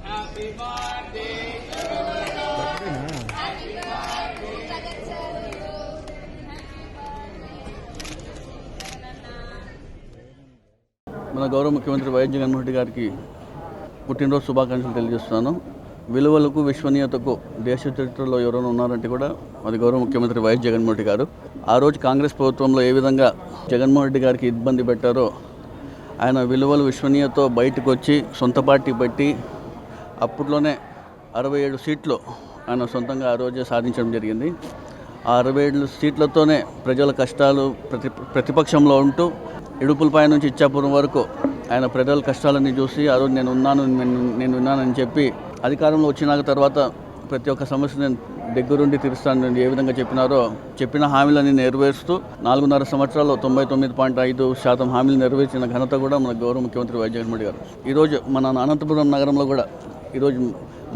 Happy birthday మన గౌరవ ముఖ్యమంత్రి వైఎస్ జగన్మోహన్ రెడ్డి గారికి పుట్టినరోజు శుభాకాంక్షలు తెలియజేస్తున్నాను. విలువలకు విశ్వనీయతకు దేశ చరిత్రలో ఎవరైనా ఉన్నారంటే కూడా అది గౌరవ ముఖ్యమంత్రి వైఎస్ జగన్మోహన్ రెడ్డి గారు. ఆ రోజు కాంగ్రెస్ ప్రభుత్వంలో ఏ విధంగా జగన్మోహన్ రెడ్డి గారికి ఇబ్బంది పెట్టారో ఆయన విలువలు విశ్వనీయతో బయటకు వచ్చి సొంత పార్టీ పెట్టి అప్పట్లోనే అరవై ఏడు సీట్లు ఆయన సొంతంగా ఆ రోజే సాధించడం జరిగింది. ఆ అరవై ఏడు సీట్లతోనే ప్రజల కష్టాలు ప్రతి ప్రతిపక్షంలో ఉంటూ ఇడుపులపై నుంచి ఇచ్చాపురం వరకు ఆయన ప్రజల కష్టాలన్నీ చూసి ఆ రోజు నేను ఉన్నాను నేను నేను ఉన్నానని చెప్పి అధికారంలో వచ్చినాక తర్వాత ప్రతి ఒక్క సమస్య నేను దగ్గరుండి తీరుస్తాను. నేను ఏ విధంగా చెప్పినారో చెప్పిన హామీలన్నీ నెరవేరుస్తూ నాలుగున్నర సంవత్సరాల్లో తొంభై తొమ్మిది పాయింట్ ఐదు శాతం హామీలు నెరవేర్చిన ఘనత కూడా మన గౌరవ ముఖ్యమంత్రి వైఎస్ జగన్మోహన్ గారు. ఈరోజు మన అనంతపురం నగరంలో కూడా ఈరోజు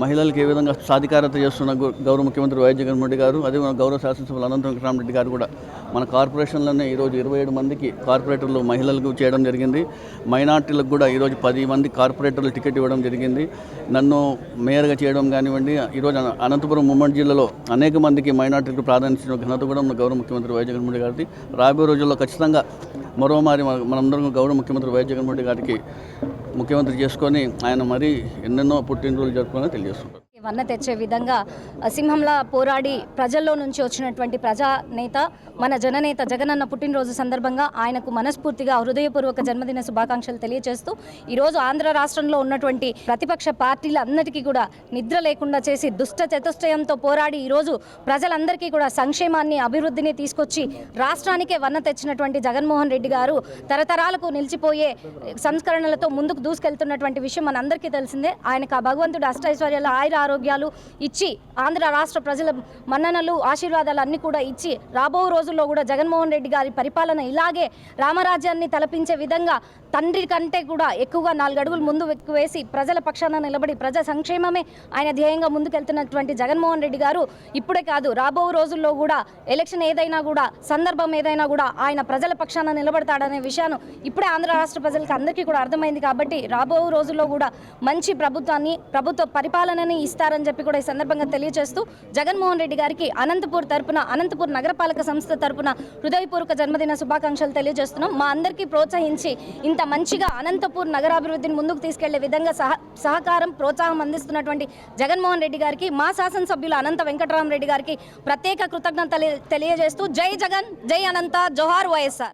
మహిళలకు ఏ విధంగా సాధికారత చేస్తున్న గౌరవ ముఖ్యమంత్రి వైఎస్ జగన్మోహన్ రెడ్డి గారు అదే మన గౌరవ శాసనసభ్యులు అనంత వెంకటరామరెడ్డి గారు కూడా మన కార్పొరేషన్లోనే ఈరోజు ఇరవై ఏడు మందికి కార్పొరేటర్లు మహిళలకు చేయడం జరిగింది. మైనార్టీలకు కూడా ఈరోజు పది మంది కార్పొరేటర్లు టికెట్ ఇవ్వడం జరిగింది. నన్ను మేయర్గా చేయడం కానివ్వండి ఈరోజు అనంతపురం ఉమ్మడి జిల్లాలో అనేక మందికి మైనార్టీలకు ప్రాధాన్యత ఘనత కూడా మన గౌరవ ముఖ్యమంత్రి వైఎస్ జగన్మోహన్ రెడ్డి గారిది. రాబోయే రోజుల్లో ఖచ్చితంగా మరోమారి మనందరం గౌరవ ముఖ్యమంత్రి వైఎస్ జగన్మోహన్ రెడ్డి గారికి ముఖ్యమంత్రి చేసుకొని ఆయన మరీ ఎన్నెన్నో పుట్టినరోజులు జరుపుకున్నా తెలియజేస్తున్నారు వన్న తెచ్చే విధంగా సింహంలా పోరాడి ప్రజల్లో నుంచి వచ్చినటువంటి ప్రజా నేత మన జననేత జగనన్న పుట్టినరోజు సందర్భంగా ఆయనకు మనస్ఫూర్తిగా హృదయపూర్వక జన్మదిన శుభాకాంక్షలు తెలియజేస్తూ ఈరోజు ఆంధ్ర రాష్ట్రంలో ఉన్నటువంటి ప్రతిపక్ష పార్టీలందరికీ కూడా నిద్ర లేకుండా చేసి దుష్ట చతుష్టయంతో పోరాడి ఈరోజు ప్రజలందరికీ కూడా సంక్షేమాన్ని అభివృద్ధిని తీసుకొచ్చి రాష్ట్రానికే వన్న తెచ్చినటువంటి జగన్మోహన్ రెడ్డి గారు తరతరాలకు నిలిచిపోయే సంస్కరణలతో ముందుకు దూసుకెళ్తున్నటువంటి విషయం మనందరికీ తెలిసిందే. ఆయనకు ఆ భగవంతుడు అష్టైశ్వర్యాలు ఆయుర ఆరోగ్యాలు ఇచ్చి ఆంధ్ర రాష్ట్ర ప్రజల మన్ననలు ఆశీర్వాదాలు అన్ని కూడా ఇచ్చి రాబో రోజుల్లో కూడా జగన్మోహన్ రెడ్డి గారి పరిపాలన ఇలాగే రామరాజ్యాన్ని తలపించే విధంగా తండ్రి కంటే కూడా ఎక్కువగా నాలుగడుగులు ముందు ఎక్కువ వేసి ప్రజల పక్షాన నిలబడి ప్రజా సంక్షేమమే ఆయన ధ్యేయంగా ముందుకెళ్తున్నటువంటి జగన్మోహన్ రెడ్డి గారు ఇప్పుడే కాదు రాబో రోజుల్లో కూడా ఎలక్షన్ ఏదైనా కూడా సందర్భం ఏదైనా కూడా ఆయన ప్రజల పక్షాన నిలబడతాడనే విషయాన్ని ఇప్పుడే ఆంధ్ర రాష్ట్ర ప్రజలకు అందరికీ కూడా అర్థమైంది కాబట్టి రాబో రోజుల్లో కూడా మంచి ప్రభుత్వాన్ని ప్రభుత్వ పరిపాలనని ఇస్తారని చెప్పి కూడా ఈ సందర్భంగా తెలియజేస్తూ జగన్మోహన్ రెడ్డి గారికి అనంతపూర్ తరపున అనంతపూర్ నగరపాలక సంస్థ తరపున హృదయపూర్వక జన్మదిన శుభాకాంక్షలు తెలియజేస్తున్నాం. మా అందరికీ ప్రోత్సహించి ఇంత మంచిగా అనంతపూర్ నగరాభివృద్ధిని ముందుకు తీసుకెళ్ళే విధంగా సహ సహకారం ప్రోత్సాహం అందిస్తున్నటువంటి జగన్మోహన్ రెడ్డి గారికి మా శాసనసభ్యులు అనంత వెంకటరామరెడ్డి గారికి ప్రత్యేక కృతజ్ఞత తెలియజేస్తూ జై జగన్ జై అనంత జోహార్ వైఎస్ఆర్.